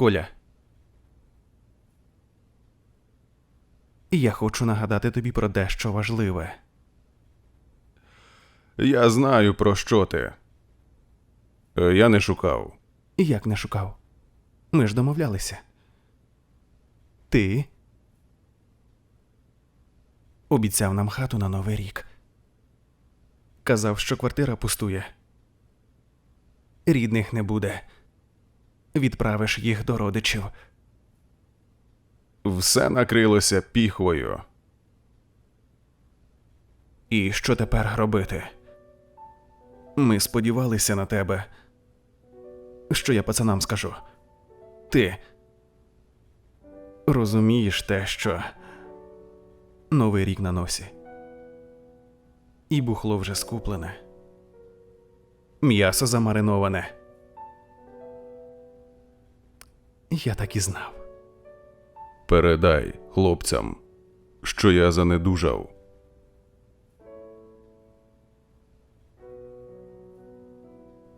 Коля. Я хочу нагадати тобі про дещо важливе. Я знаю, про що ти. Е, Я не шукав. Як не шукав? Ми ж домовлялися. Ти обіцяв нам хату на Новий рік. Казав, що квартира пустує. Рідних не буде. Відправиш їх до родичів. Все накрилося піхвою. І що тепер робити? Ми сподівалися на тебе. Що я пацанам скажу? Ти розумієш те, що новий рік на носі. І бухло вже скуплене. М'ясо замариноване. Я так і знав. Передай хлопцям, що я занедужав.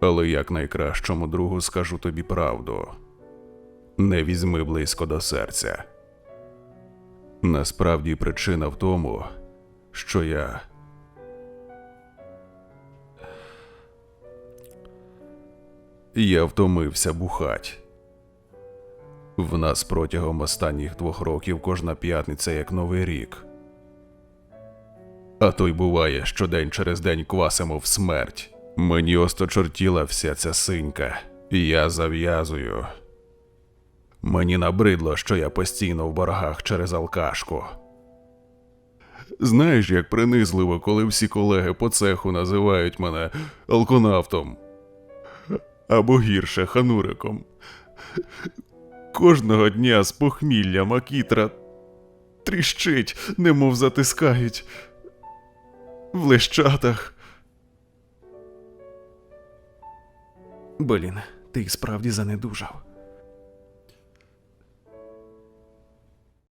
Але як найкращому другу скажу тобі правду. Не візьми близько до серця. Насправді причина в тому, що я. Я втомився бухать. В нас протягом останніх двох років кожна п'ятниця як новий рік. А то й буває, що день через день квасимо в смерть. Мені осточортіла вся ця синька, я зав'язую. Мені набридло, що я постійно в боргах через алкашку. Знаєш, як принизливо, коли всі колеги по цеху називають мене алконавтом або гірше хануриком. Кожного дня з похмілля макітра тріщить, немов затискають. В лещатах. Блін, ти справді занедужав.